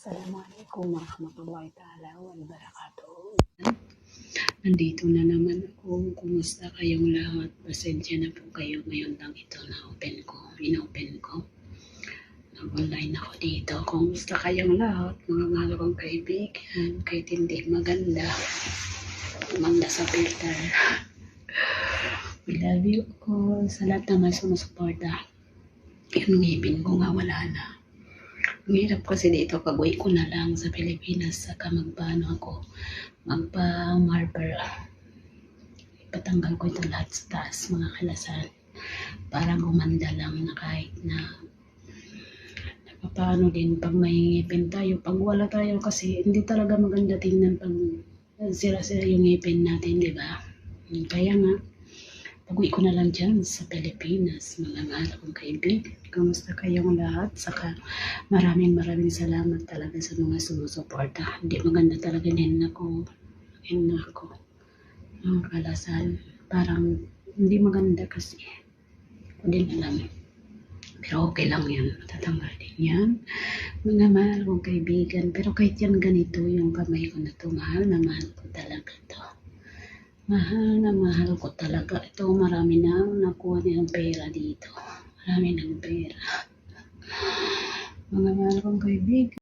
Assalamualaikum warahmatullahi ta'ala wabarakatuh. Nandito na naman ako. Kumusta kayong lahat? Pasensya na po kayo. Ngayon lang ito na-open ko. In-open ko. Nag-online ako dito. Kumusta kayong lahat? Mga mahal kong kaibigan. Kahit hindi maganda. Maganda sa filter. We love you all. Sa lahat naman sumusuporta. Yung ngipin ko nga wala na. Ang hirap kasi dito, pag-uwi ko na lang sa Pilipinas, saka magpaano ako, magpa-marber. Ipatanggal ko ito lahat sa taas, mga kalasan, para gumanda lang na kahit na paano din pag may ngipin tayo, pag wala tayo kasi hindi talaga maganda tingnan pag sira-sira yung ngipin natin, di ba? Kaya nga, pag-uwi ko na lang dyan sa Pilipinas, mga mahal kong kaibigan. Kamusta kayong lahat? Saka maraming maraming salamat talaga sa mga sumusuporta. Hindi maganda talaga din ako. Din ako. Ang kalasan. Parang hindi maganda kasi. Hindi din alam. Pero okay lang yan. Tatanggal din yan. Mga mahal kong kaibigan. Pero kahit yan ganito yung kamay ko na to, mahal na mahal ko talaga to. Mahal na mahal ko talaga. Ito marami na nakuha nilang pera dito. Marami ng pera. Mga mahal kong kaibigan.